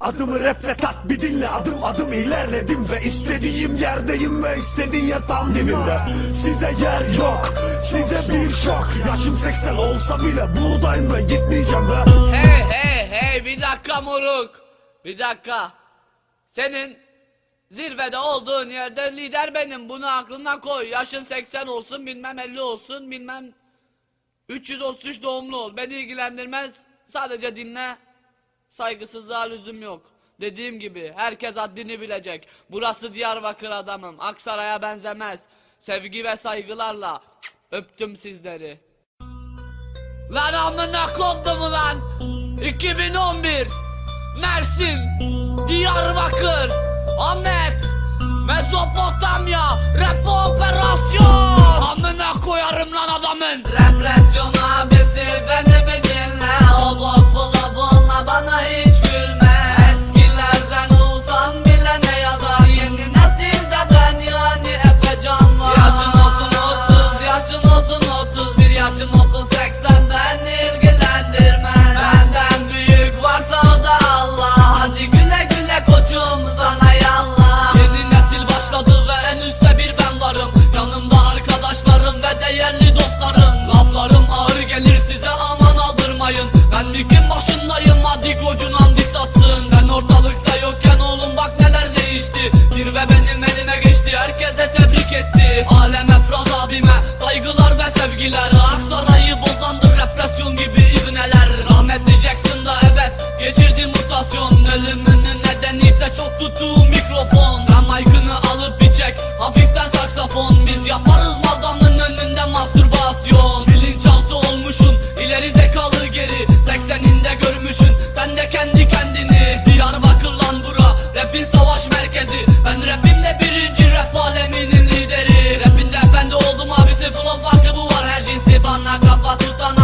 Adımı raple tat bir dinle adım adım ilerledim ve istediğim yerdeyim ve istediğin yer tam dibimde Size yer yok size bir şok Yaşım 80 olsa bile buradayım ben gitmeyeceğim ve Hey hey hey bir dakika moruk. Bir dakika. Senin zirvede olduğun yerde lider benim. Bunu aklına koy. Yaşın 80 olsun bilmem 50 olsun bilmem 333 doğumlu ol. Beni ilgilendirmez. Sadece dinle. Saygısızlığa lüzum yok. Dediğim gibi herkes haddini bilecek. Burası Diyarbakır adamım. Aksaray'a benzemez. Sevgi ve saygılarla öptüm sizleri. Lan amına kodum lan 2011 Mersin Diyarbakır Ahmet sevgiler Aksaray'ı bozandır represyon gibi ibneler Rahmetli Jackson da evet geçirdi mutasyon. Ölümünün nedeni ise çok tuttuğu mikrofon. Sen mic'ını alıp çek hafiften saksafon. Biz yaparız madamın önünde mastürbasyon. Bilinçaltı olmuşsun ileri zekalı geri. 80'inde görmüşsün sen de kendi kendini. Diyarbakır lan bura rapin savaş merkezi. Ben rapimde kafa tutan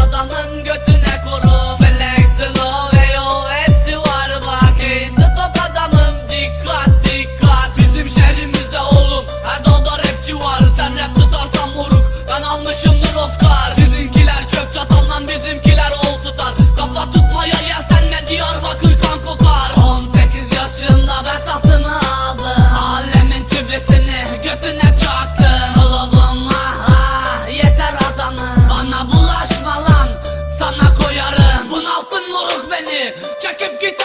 années, çakıp git